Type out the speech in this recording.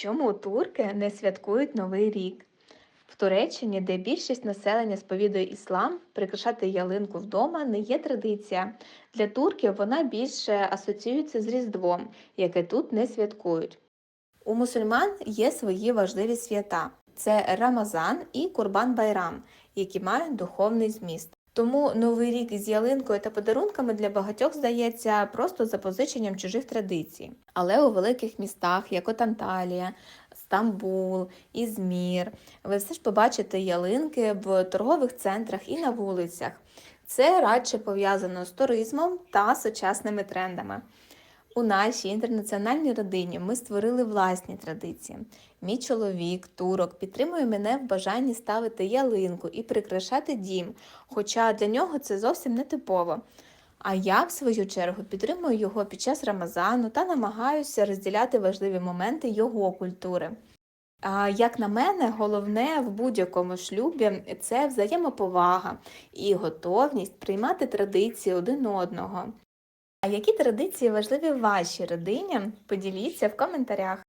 Чому турки не святкують Новий рік? В Туреччині, де більшість населення сповідує іслам, прикрашати ялинку вдома не є традиція. Для турків вона більше асоціюється з Різдвом, яке тут не святкують. У мусульман є свої важливі свята: це Рамазан і Курбан Байрам, які мають духовний зміст. Тому новий рік із ялинкою та подарунками для багатьох здається просто запозиченням чужих традицій. Але у великих містах, як от Анталія, Стамбул, Ізмір, ви все ж побачите ялинки в торгових центрах і на вулицях. Це радше пов'язано з туризмом та сучасними трендами. У нашій інтернаціональній родині ми створили власні традиції. Мій чоловік, турок, підтримує мене в бажанні ставити ялинку і прикрашати дім, хоча для нього це зовсім не типово. А я, в свою чергу, підтримую його під час Рамазану та намагаюся розділяти важливі моменти його культури. А як на мене, головне в будь-якому шлюбі це взаємоповага і готовність приймати традиції один одного. А які традиції важливі вашій родині? Поділіться в коментарях.